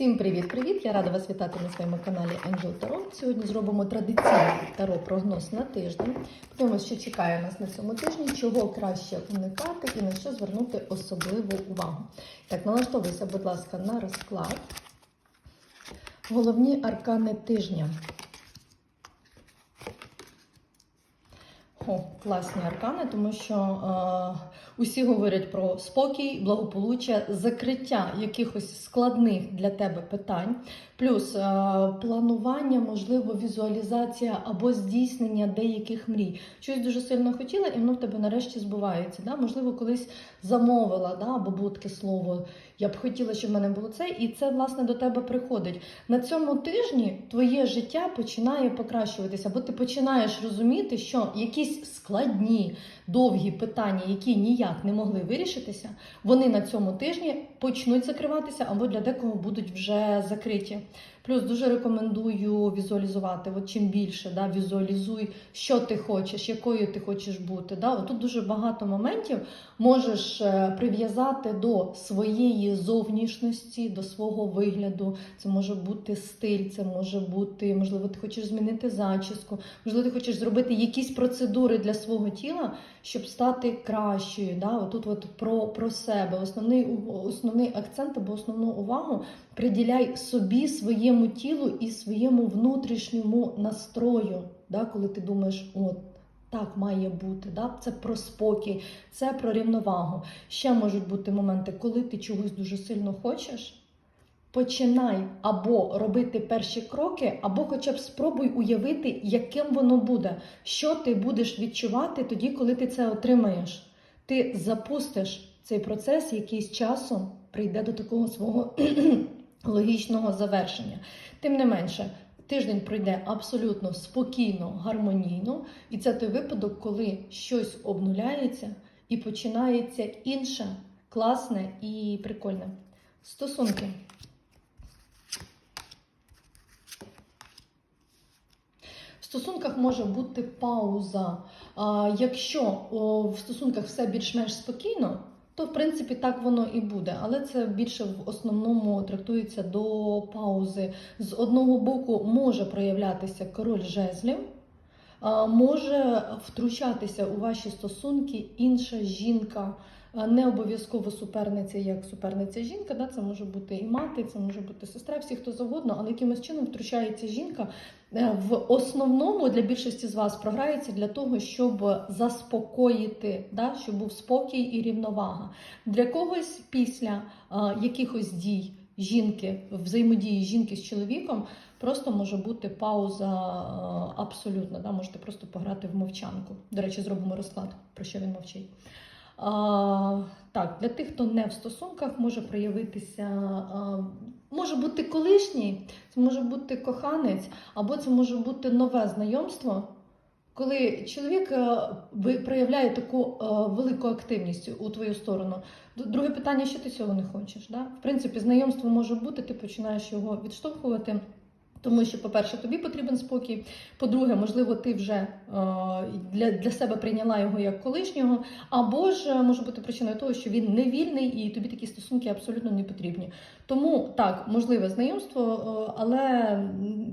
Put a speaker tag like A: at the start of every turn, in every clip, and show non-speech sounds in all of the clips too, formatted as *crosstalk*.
A: Всім привіт-привіт! Я рада вас вітати на своєму каналі Angel Tarot. Сьогодні зробимо традиційний таро прогноз на тиждень. Подивимося, що чекає нас на цьому тижні, чого краще уникати і на що звернути особливу увагу. Так, налаштовуйся, будь ласка, на розклад. Головні аркани тижня. О, класні аркани, тому що е, усі говорять про спокій, благополуччя, закриття якихось складних для тебе питань, плюс е, планування, можливо, візуалізація або здійснення деяких мрій. Щось дуже сильно хотіла, і воно в тебе нарешті збувається. Да? Можливо, колись замовила, да? або будке слово. Я б хотіла, щоб в мене було це, і це власне до тебе приходить. На цьому тижні твоє життя починає покращуватися, бо ти починаєш розуміти, що якісь складні, довгі питання, які ніяк не могли вирішитися, вони на цьому тижні почнуть закриватися або для декого будуть вже закриті. Плюс дуже рекомендую візуалізувати. От чим більше да, візуалізуй, що ти хочеш, якою ти хочеш бути. Да. Тут дуже багато моментів можеш е, прив'язати до своєї зовнішності, до свого вигляду. Це може бути стиль, це може бути, можливо, ти хочеш змінити зачіску, можливо, ти хочеш зробити якісь процедури для свого тіла, щоб стати кращою. Да. Отут от про, про себе. Основний, основний акцент або основну увагу приділяй собі, своєму тілу і своєму внутрішньому настрою, да, коли ти думаєш, от. Так має бути, да? це про спокій, це про рівновагу. Ще можуть бути моменти, коли ти чогось дуже сильно хочеш. Починай або робити перші кроки, або хоча б спробуй уявити, яким воно буде, що ти будеш відчувати тоді, коли ти це отримаєш. Ти запустиш цей процес, який з часом прийде до такого свого логічного завершення. Тим не менше, тиждень пройде абсолютно спокійно, гармонійно, і це той випадок, коли щось обнуляється і починається інше, класне і прикольне. Стосунки. В стосунках може бути пауза. А, Якщо в стосунках все більш-менш спокійно, то в принципі так воно і буде. Але це більше в основному трактується до паузи. З одного боку може проявлятися король жезлів. А, Може втручатися у ваші стосунки інша жінка, не обов'язково суперниця як суперниця жінка. Да? Це може бути і мати, це може бути сестра, всі хто завгодно, але якимось чином втручається жінка. Е, В основному для більшості з вас програється для того, щоб заспокоїти, да? щоб був спокій і рівновага. Для когось після якихось дій жінки, взаємодії жінки з чоловіком, просто може бути пауза абсолютно. Да? Можете просто пограти в мовчанку. До речі, зробимо розклад, про що він мовчить. А, так, для тих, хто не в стосунках, може проявитися, а, може бути колишній, це може бути коханець, або це може бути нове знайомство, коли чоловік е, проявляє таку е, велику активність у твою сторону. Друге питання, що ти цього не хочеш. Да? В принципі, знайомство може бути, ти починаєш його відштовхувати. Тому що, по-перше, тобі потрібен спокій. По-друге, можливо, ти вже е, для, для себе прийняла його як колишнього, або ж е, може бути причиною того, що він не вільний і тобі такі стосунки абсолютно не потрібні. Тому так, можливе знайомство, е, але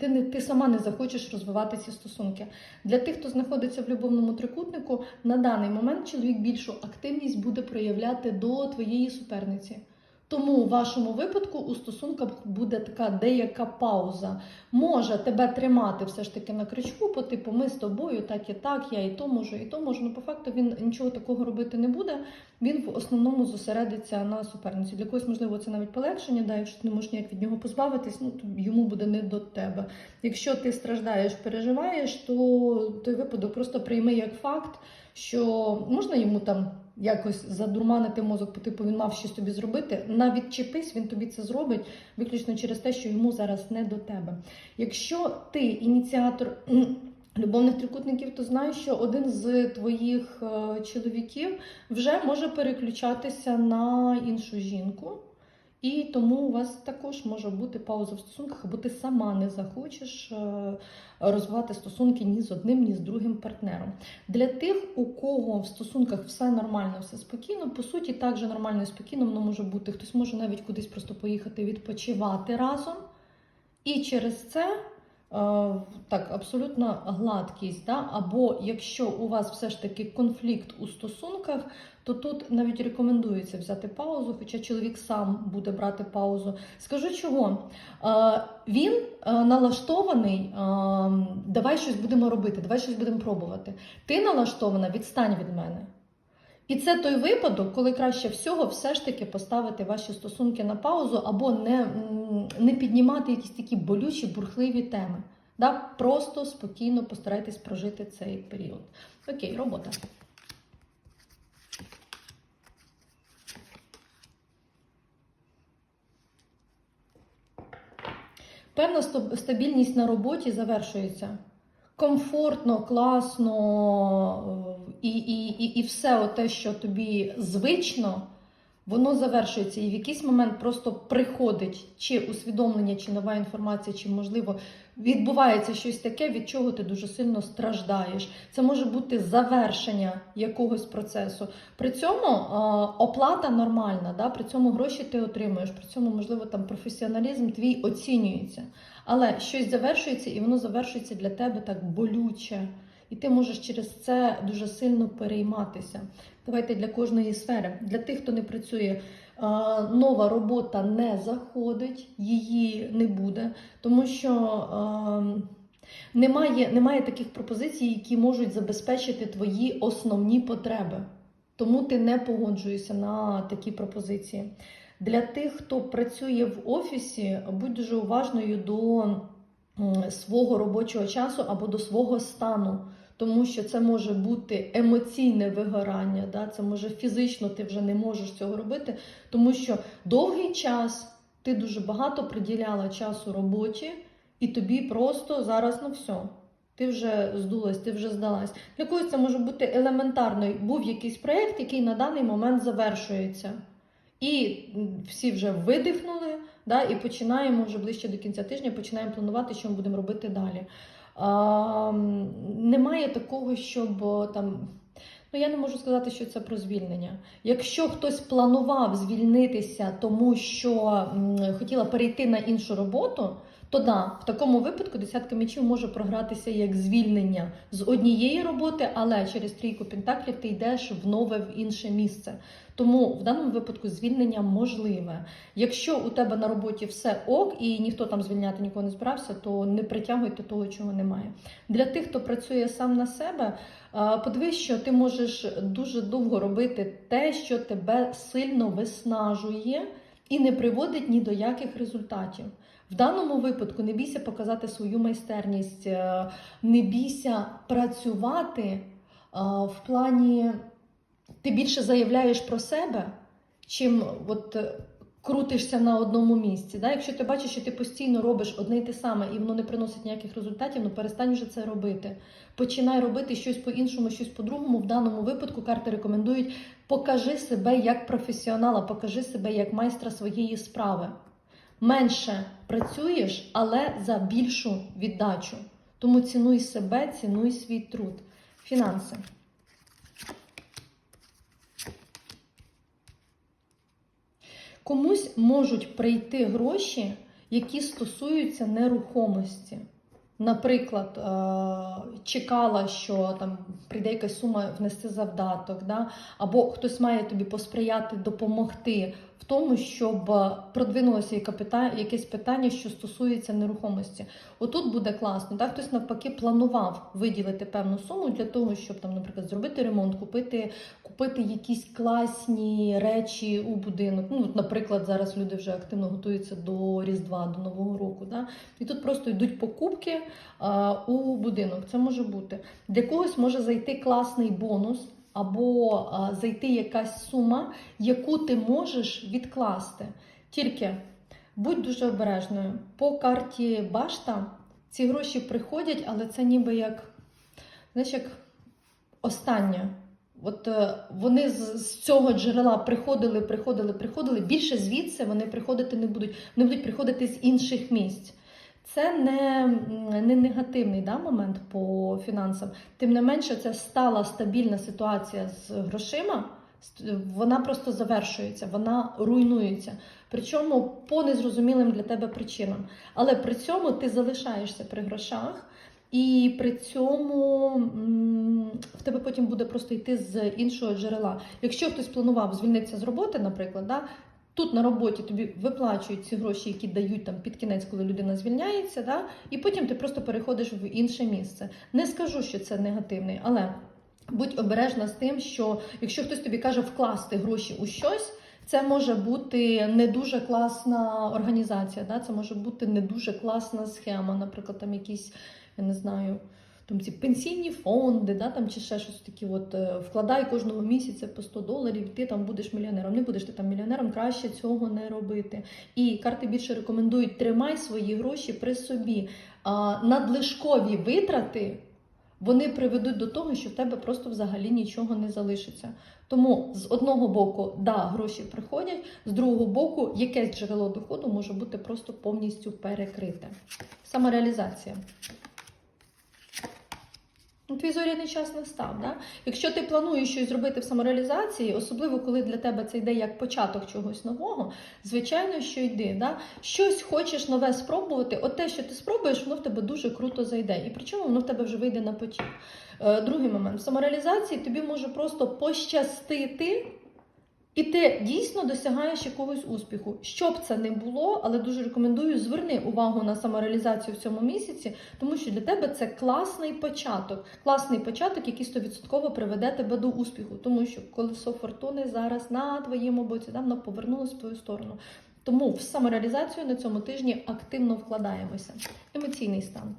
A: ти не ти сама не захочеш розвивати ці стосунки. Для тих, хто знаходиться в любовному трикутнику, на даний момент чоловік більшу активність буде проявляти до твоєї суперниці. Тому у вашому випадку у стосунках буде така деяка пауза. Може тебе тримати все ж таки на крючку, по типу ми з тобою, так і так, я і то можу, і то можу. Ну, по факту він нічого такого робити не буде. Він в основному зосередиться на суперниці. Для когось, можливо, це навіть полегшення, да, якщо ти не можеш ніяк від нього позбавитись, ну то йому буде не до тебе. Якщо ти страждаєш, переживаєш, то той випадок просто прийми як факт, що можна йому там якось задурманити мозок, по типу він мав щось тобі зробити. Навіть чіпись, він тобі це зробить виключно через те, що йому зараз не до тебе. Якщо ти ініціатор *clears throat* любовних трикутників, то знай, що один з твоїх е, чоловіків вже може переключатися на іншу жінку. І тому у вас також може бути пауза в стосунках, або ти сама не захочеш е, розвивати стосунки ні з одним, ні з другим партнером. Для тих, у кого в стосунках все нормально, все спокійно, по суті, так же нормально і спокійно воно може бути. Хтось може навіть кудись просто поїхати відпочивати разом. І через це е, так, абсолютно гладкість. Да? Або якщо у вас все ж таки конфлікт у стосунках, то тут навіть рекомендується взяти паузу, хоча чоловік сам буде брати паузу. Скажу чого? Е, Він е, налаштований, е, давай щось будемо робити, давай щось будемо пробувати. Ти налаштована, відстань від мене. І це той випадок, коли краще всього все ж таки поставити ваші стосунки на паузу або не, не піднімати якісь такі болючі, бурхливі теми. Да? Просто спокійно постарайтесь прожити цей період. Окей, робота. Певна стабільність на роботі завершується. Комфортно, класно е, і, і, і, і все те, що тобі звично, воно завершується. І в якийсь момент просто приходить чи усвідомлення, чи нова інформація, чи, можливо, відбувається щось таке, від чого ти дуже сильно страждаєш. Це може бути завершення якогось процесу. При цьому оплата нормальна, да? при цьому гроші ти отримуєш, при цьому, можливо, там професіоналізм твій оцінюється. Але щось завершується, і воно завершується для тебе так болюче. І ти можеш через це дуже сильно перейматися. Давайте для кожної сфери. Для тих, хто не працює, нова робота не заходить, її не буде, тому що немає, немає таких пропозицій, які можуть забезпечити твої основні потреби. Тому ти не погоджуєшся на такі пропозиції. Для тих, хто працює в офісі, будь дуже уважною до свого робочого часу або до свого стану, тому що це може бути емоційне вигорання, да? це може фізично ти вже не можеш цього робити, тому що довгий час ти дуже багато приділяла часу роботі, і тобі просто зараз ну все. Ти вже здулась, ти вже здалась. Для когось це може бути елементарно. Був якийсь проєкт, який на даний момент завершується. І всі вже видихнули, да, і починаємо вже ближче до кінця тижня, починаємо планувати, що ми будемо робити далі. Немає такого, щоб там. Ну, я не можу сказати, що це про звільнення. Якщо хтось планував звільнитися, тому що хотіла перейти на іншу роботу, то да, в такому випадку десятка мечів може програтися як звільнення з однієї роботи, але через трійку пентаклів ти йдеш в нове в інше місце. Тому в даному випадку звільнення можливе. Якщо у тебе на роботі все ок і ніхто там звільняти нікого не збирався, то не притягуйте того, чого немає. Для тих, хто працює сам на себе, е, подивись, що ти можеш дуже довго робити те, що тебе сильно виснажує і не приводить ні до яких результатів. В даному випадку не бійся показати свою майстерність, е, не бійся працювати е, в плані ти більше заявляєш про себе, чим от е, крутишся на одному місці. Да? Якщо ти бачиш, що ти постійно робиш одне й те саме і воно не приносить ніяких результатів, ну перестань вже це робити. Починай робити щось по-іншому, щось по-другому. В даному випадку карти рекомендують покажи себе як професіонала, покажи себе як майстра своєї справи. Менше працюєш, але за більшу віддачу. Тому цінуй себе, цінуй свій труд. Фінанси. Комусь можуть прийти гроші, які стосуються нерухомості. Наприклад, е, чекала, що там прийде якась сума внести завдаток, да? або хтось має тобі посприяти, допомогти в тому, щоб продвинулося яке пита- якесь питання, що стосується нерухомості. Отут буде класно. Так? Хтось навпаки планував виділити певну суму для того, щоб там, наприклад, зробити ремонт, купити, купити якісь класні речі у будинок. Ну, наприклад, зараз люди вже активно готуються до Різдва, до Нового року. Да? І тут просто йдуть покупки а, у будинок. Це може бути. Для когось може зайти класний бонус. Або зайти якась сума, яку ти можеш відкласти. Тільки будь дуже обережною. По карті башта ці гроші приходять, але це ніби як, знаєш, як остання От е, вони з цього джерела приходили, приходили, приходили. Більше звідси вони приходити не будуть. Вони будуть приходити з інших місць. Це не, не негативний да, момент по фінансам. Тим не менше, це стала стабільна ситуація з грошима. Вона просто завершується, вона руйнується. Причому по незрозумілим для тебе причинам. Але при цьому ти залишаєшся при грошах. І при цьому в тебе потім буде просто йти з іншого джерела. Якщо хтось планував звільнитися з роботи, наприклад, да, тут на роботі тобі виплачують ці гроші, які дають там під кінець, коли людина звільняється, да, і потім ти просто переходиш в інше місце. Не скажу, що це негативний, але будь обережна з тим, що якщо хтось тобі каже вкласти гроші у щось. Це може бути не дуже класна організація, да? це може бути не дуже класна схема, наприклад, там якісь, я не знаю, там ці пенсійні фонди, да? там, чи ще щось таке. От, е, вкладай кожного місяця по 100 доларів, ти там будеш мільйонером. Не будеш ти там мільйонером, краще цього не робити. І карти більше рекомендують тримай свої гроші при собі. А, надлишкові витрати. Вони приведуть до того, що в тебе просто взагалі нічого не залишиться. Тому з одного боку, да, гроші приходять, з другого боку, якесь джерело доходу може бути просто повністю перекрите. Самореалізація. Ну, Твій зоряний час настав. Да? Якщо ти плануєш щось зробити в самореалізації, особливо коли для тебе це йде як початок чогось нового, звичайно, що йди. Да? Щось хочеш нове спробувати, от те, що ти спробуєш, воно в тебе дуже круто зайде. І причому воно в тебе вже вийде на потік. Е, Другий момент в самореалізації тобі може просто пощастити. І ти дійсно досягаєш якогось успіху. Що б це не було, але дуже рекомендую зверни увагу на самореалізацію в цьому місяці, тому що для тебе це класний початок. Класний початок, який 100% приведе тебе до успіху. Тому що колесо фортуни зараз на твоєму боці, да, воно повернулося в твою сторону. Тому в самореалізацію на цьому тижні активно вкладаємося. Емоційний стан.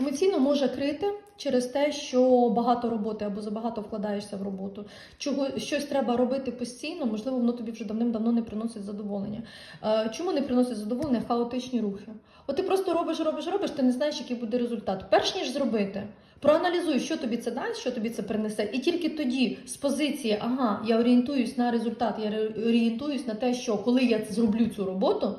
A: Емоційно може крити через те, що багато роботи або забагато вкладаєшся в роботу. Чого щось треба робити постійно, можливо, воно тобі вже давним-давно не приносить задоволення. Е, Чому не приносить задоволення хаотичні рухи? От ти просто робиш, робиш, робиш, ти не знаєш, який буде результат. Перш ніж зробити, проаналізуй, що тобі це дасть, що тобі це принесе, і тільки тоді з позиції, ага, я орієнтуюсь на результат, я орієнтуюсь на те, що коли я зроблю цю роботу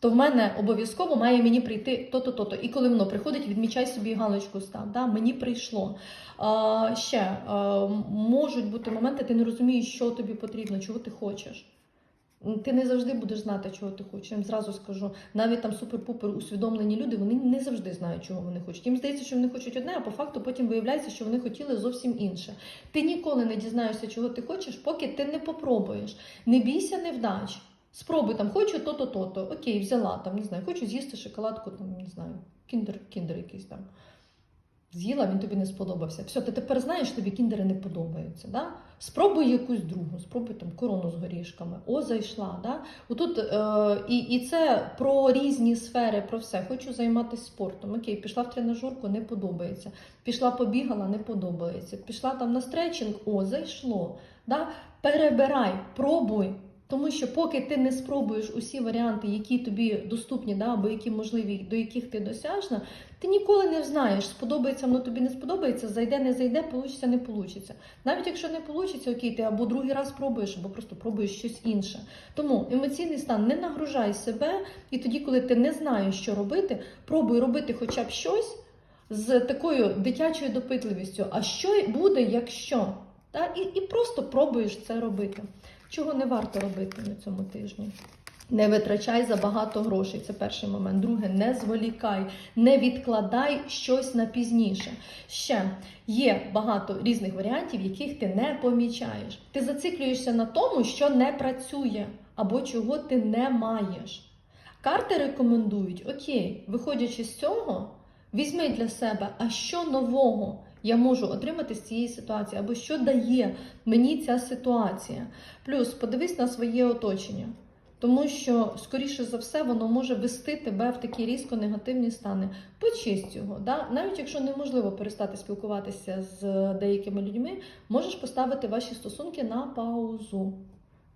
A: то в мене обов'язково має мені прийти то-то, то-то. І коли воно приходить, відмічай собі галочку став. Да? Мені прийшло. А, ще а, можуть бути моменти, ти не розумієш, що тобі потрібно, чого ти хочеш. Ти не завжди будеш знати, чого ти хочеш. Я їм зразу скажу, навіть там супер-пупер усвідомлені люди, вони не завжди знають, чого вони хочуть. Їм здається, що вони хочуть одне, а по факту потім виявляється, що вони хотіли зовсім інше. Ти ніколи не дізнаєшся, чого ти хочеш, поки ти не попробуєш. Не бійся невдач. Спробуй там, хочу то-то, то-то. Окей, взяла там, не знаю, хочу з'їсти шоколадку, там, не знаю, кіндер, кіндер якийсь там. З'їла, він тобі не сподобався. Все, ти тепер знаєш, тобі кіндери не подобаються. Да? Спробуй якусь другу, спробуй там корону з горішками. О, зайшла. Да? Отут, е, і, і це про різні сфери, про все. Хочу займатися спортом. Окей, пішла в тренажерку, не подобається. Пішла побігала, не подобається. Пішла там на стретчинг, о, зайшло. Да? Перебирай, пробуй. Тому що поки ти не спробуєш усі варіанти, які тобі доступні, да, або які можливі, до яких ти досяжна, ти ніколи не знаєш, сподобається воно тобі не сподобається, зайде, не зайде, получиться, не получиться. Навіть якщо не получиться, окей, ти або другий раз пробуєш, або просто пробуєш щось інше. Тому емоційний стан не нагружай себе, і тоді, коли ти не знаєш, що робити, пробуй робити хоча б щось з такою дитячою допитливістю. А що буде, якщо? Та? І, і просто пробуєш це робити. Чого не варто робити на цьому тижні? Не витрачай забагато грошей. Це перший момент. Друге, не зволікай, не відкладай щось на пізніше. Ще є багато різних варіантів, яких ти не помічаєш. Ти зациклюєшся на тому, що не працює, або чого ти не маєш. Карти рекомендують: окей, виходячи з цього, візьми для себе, а що нового я можу отримати з цієї ситуації, або що дає мені ця ситуація. Плюс подивись на своє оточення, тому що, скоріше за все, воно може вести тебе в такі різко негативні стани. Почисть його. Да? Навіть якщо неможливо перестати спілкуватися з деякими людьми, можеш поставити ваші стосунки на паузу.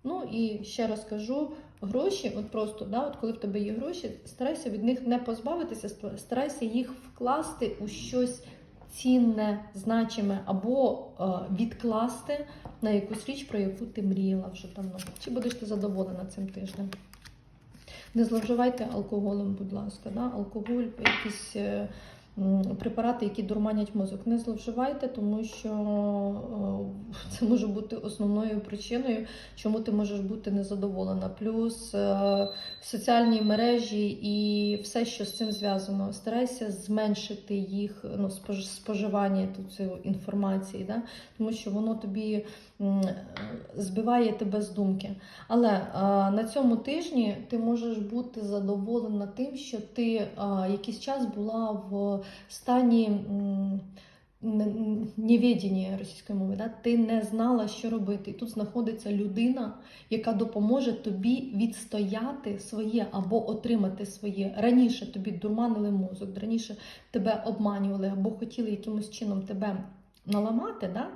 A: Ну і ще раз кажу, гроші, от просто, да, от коли в тебе є гроші, старайся від них не позбавитися, старайся їх вкласти у щось цінне, значиме, або е, відкласти на якусь річ, про яку ти мріяла вже давно. Чи будеш ти задоволена цим тижнем? Не зловживайте алкоголем, будь ласка. Да? Алкоголь, якісь е, препарати, які дурманять мозок. Не зловживайте, тому що е, це може бути основною причиною, чому ти можеш бути незадоволена. Плюс е, соціальні мережі і все, що з цим зв'язано. Старайся зменшити їх ну, споживання цієї інформації, да? тому що воно тобі збиває тебе з думки. Але е, на цьому тижні ти можеш бути задоволена тим, що ти е, якийсь час була в стані. невідіння російської мови, да? ти не знала, що робити. І тут знаходиться людина, яка допоможе тобі відстояти своє або отримати своє. Раніше тобі дурманили мозок, раніше тебе обманювали або хотіли якимось чином тебе наламати. Да?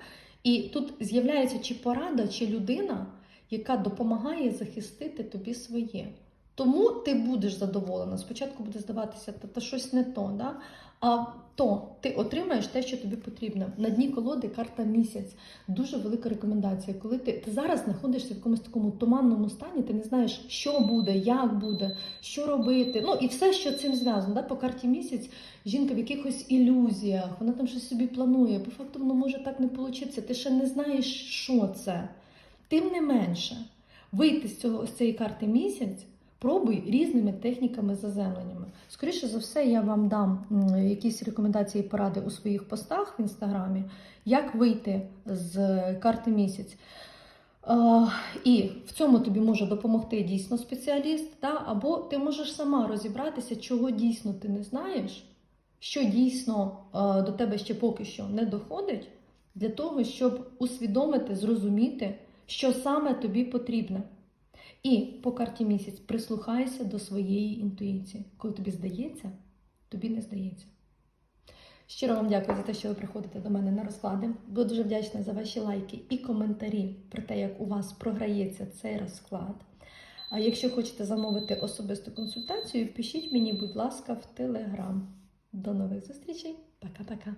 A: І тут з'являється чи порада, чи людина, яка допомагає захистити тобі своє. Тому ти будеш задоволена. Спочатку буде здаватися, та, та щось не то, да? А то ти отримаєш те, що тобі потрібно. На дні колоди карта місяць. Дуже велика рекомендація. Коли ти, ти зараз знаходишся в якомусь такому туманному стані, ти не знаєш, що буде, як буде, що робити. Ну і все, що цим зв'язано. Да? По карті місяць жінка в якихось ілюзіях, вона там щось собі планує. По факту воно може так не вийти. Ти ще не знаєш, що це. Тим не менше, вийти з цього з цієї карти місяць. Пробуй різними техніками заземленнями. Скоріше за все, я вам дам якісь рекомендації і поради у своїх постах в інстаграмі, як вийти з карти місяць. І в цьому тобі може допомогти дійсно спеціаліст, та? або ти можеш сама розібратися, чого дійсно ти не знаєш, що дійсно до тебе ще поки що не доходить, для того, щоб усвідомити, зрозуміти, що саме тобі потрібно. І по карті місяць прислухайся до своєї інтуїції. Коли тобі здається, тобі не здається. Щиро вам дякую за те, що ви приходите до мене на розклади. Буду дуже вдячна за ваші лайки і коментарі про те, як у вас програється цей розклад. А якщо хочете замовити особисту консультацію, пишіть мені, будь ласка, в Телеграм. До нових зустрічей. Пока-пока.